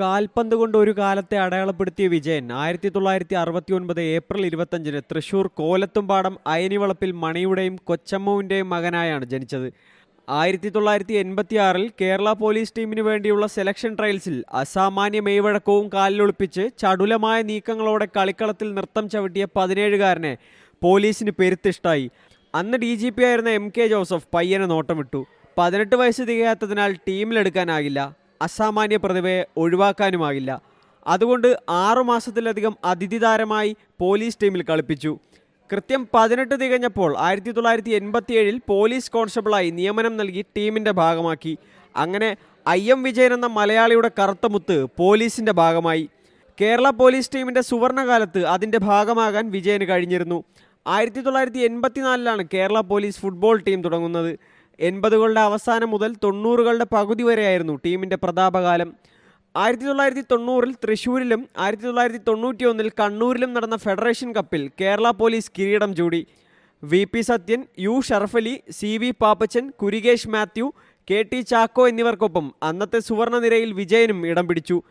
കാൽപന്ത് കൊണ്ട് ഒരു കാലത്തെ അടയാളപ്പെടുത്തിയ വിജയൻ ആയിരത്തി തൊള്ളായിരത്തി അറുപത്തി ഒൻപത് ഏപ്രിൽ ഇരുപത്തഞ്ചിന് തൃശൂർ കോലത്തുംപാടം അയനിവളപ്പിൽ മണിയുടെയും കൊച്ചമ്മുവിന്റെയും മകനായാണ് ജനിച്ചത്. ആയിരത്തി തൊള്ളായിരത്തി എൺപത്തി ആറിൽ കേരള പോലീസ് ടീമിന് വേണ്ടിയുള്ള സെലക്ഷൻ ട്രയൽസിൽ അസാമാന്യ മെയ്വഴക്കവും കാലിലൊളിപ്പിച്ച് ചടുലമായ നീക്കങ്ങളോടെ കളിക്കളത്തിൽ നൃത്തം ചവിട്ടിയ പതിനേഴുകാരനെ പോലീസിന് പെരുത്തിഷ്ടായി. അന്ന് ഡി ജി പി ആയിരുന്ന എം കെ ജോസഫ് പയ്യനെ നോട്ടം വിട്ടു പതിനെട്ട് വയസ്സ് തികയാത്തതിനാൽ ടീമിലെടുക്കാനാകില്ല അസാമാന്യ പ്രതിഭയെ ഒഴിവാക്കാനുമാകില്ല. അതുകൊണ്ട് ആറുമാസത്തിലധികം അതിഥി താരമായി പോലീസ് ടീമിൽ കളിപ്പിച്ചു. കൃത്യം പതിനെട്ട് തികഞ്ഞപ്പോൾ ആയിരത്തി തൊള്ളായിരത്തി എൺപത്തിയേഴിൽ പോലീസ് കോൺസ്റ്റബിളായി നിയമനം നൽകി ടീമിന്റെ ഭാഗമാക്കി. അങ്ങനെ ഐ എം വിജയൻ എന്ന മലയാളിയുടെ കറുത്ത മുത്ത് പോലീസിന്റെ ഭാഗമായി. കേരള പോലീസ് ടീമിന്റെ സുവർണകാലത്ത് അതിന്റെ ഭാഗമാകാൻ വിജയന് കഴിഞ്ഞിരുന്നു. ആയിരത്തി തൊള്ളായിരത്തി എൺപത്തിനാലിലാണ് കേരള പോലീസ് ഫുട്ബോൾ ടീം തുടങ്ങുന്നത്. എൺപതുകളുടെ അവസാനം മുതൽ തൊണ്ണൂറുകളുടെ പകുതി വരെയായിരുന്നു ടീമിന്റെ പ്രതാപകാലം. ആയിരത്തി തൊള്ളായിരത്തി തൊണ്ണൂറിൽ തൃശ്ശൂരിലും ആയിരത്തി തൊള്ളായിരത്തി തൊണ്ണൂറ്റി ഒന്നിൽ കണ്ണൂരിലും നടന്ന ഫെഡറേഷൻ കപ്പിൽ കേരള പോലീസ് കിരീടം ചൂടി. V P Sathyan U Sharafali C V Pappachan Kurikesh Mathew K T Chacko എന്നിവർക്കൊപ്പം അന്നത്തെ സുവർണ നിരയിൽ വിജയനും ഇടം പിടിച്ചു.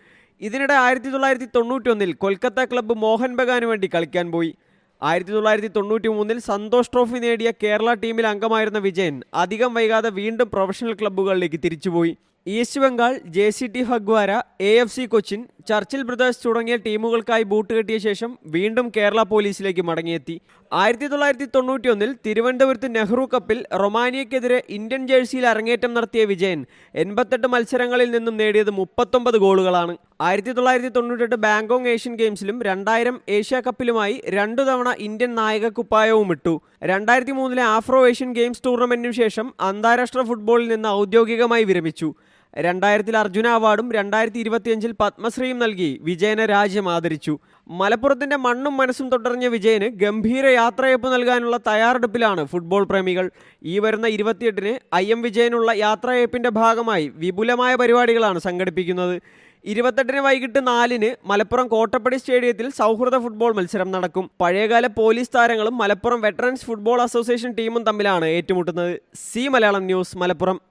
ഇതിനിടെ ആയിരത്തി തൊള്ളായിരത്തി തൊണ്ണൂറ്റി ഒന്നിൽ കൊൽക്കത്ത ക്ലബ്ബ് മോഹൻ ബഗാന് വേണ്ടി കളിക്കാൻ പോയി. ആയിരത്തി തൊള്ളായിരത്തി തൊണ്ണൂറ്റി മൂന്നിൽ സന്തോഷ് ട്രോഫി നേടിയ കേരള ടീമിൽ അംഗമായിരുന്ന വിജയൻ അധികം വൈകാതെ വീണ്ടും പ്രൊഫഷണൽ ക്ലബ്ബുകളിലേക്ക് തിരിച്ചുപോയി. East Bengal J C T Phagwara A F C Cochin Churchill Brothers തുടങ്ങിയ ടീമുകൾക്കായി ബൂട്ട് കെട്ടിയ ശേഷം വീണ്ടും കേരള പോലീസിലേക്ക് മടങ്ങിയെത്തി. ആയിരത്തി തൊള്ളായിരത്തി തൊണ്ണൂറ്റി ഒന്നിൽ തിരുവനന്തപുരത്ത് നെഹ്റു കപ്പിൽ റൊമാനിയക്കെതിരെ ഇന്ത്യൻ ജേഴ്സിയിൽ അരങ്ങേറ്റം നടത്തിയ വിജയൻ എൺപത്തെട്ട് മത്സരങ്ങളിൽ നിന്നും നേടിയത് മുപ്പത്തൊമ്പത് ഗോളുകളാണ്. ആയിരത്തി തൊള്ളായിരത്തി തൊണ്ണൂറ്റെട്ട് ബാങ്കോങ് ഏഷ്യൻ ഗെയിംസിലും രണ്ടായിരം ഏഷ്യ കപ്പിലുമായി രണ്ടു തവണ ഇന്ത്യൻ നായക കുപ്പായവും ഇട്ടു. രണ്ടായിരത്തി മൂന്നിലെ ആഫ്രോ ഏഷ്യൻ ഗെയിംസ് ടൂർണമെന്റിനു ശേഷം അന്താരാഷ്ട്ര ഫുട്ബോളിൽ നിന്ന് ഔദ്യോഗികമായി വിരമിച്ചു. രണ്ടായിരത്തിൽ അർജുന അവാർഡും രണ്ടായിരത്തി ഇരുപത്തിയഞ്ചിൽ പത്മശ്രീയും നൽകി. വിജയനെ രാജ്യം ആദരിച്ചു. മലപ്പുറത്തിന്റെ മണ്ണും മനസ്സും തുടർഞ്ഞ വിജയന് ഗംഭീര യാത്രയപ്പ് നൽകാനുള്ള തയ്യാറെടുപ്പിലാണ് ഫുട്ബോൾ പ്രേമികൾ. ഈ വരുന്ന ഇരുപത്തിയെട്ടിന് ഐ എം വിജയനുള്ള യാത്രയപ്പിന്റെ ഭാഗമായി വിപുലമായ പരിപാടികളാണ് സംഘടിപ്പിക്കുന്നത്. ഇരുപത്തെട്ടിന് വൈകിട്ട് നാലിന് മലപ്പുറം കോട്ടപ്പടി സ്റ്റേഡിയത്തിൽ സൗഹൃദ ഫുട്ബോൾ മത്സരം നടക്കും. പഴയകാല പോലീസ് താരങ്ങളും മലപ്പുറം വെറ്ററൻസ് ഫുട്ബോൾ അസോസിയേഷൻ ടീമും തമ്മിലാണ് ഏറ്റുമുട്ടുന്നത്. C Malayalam news Malappuram.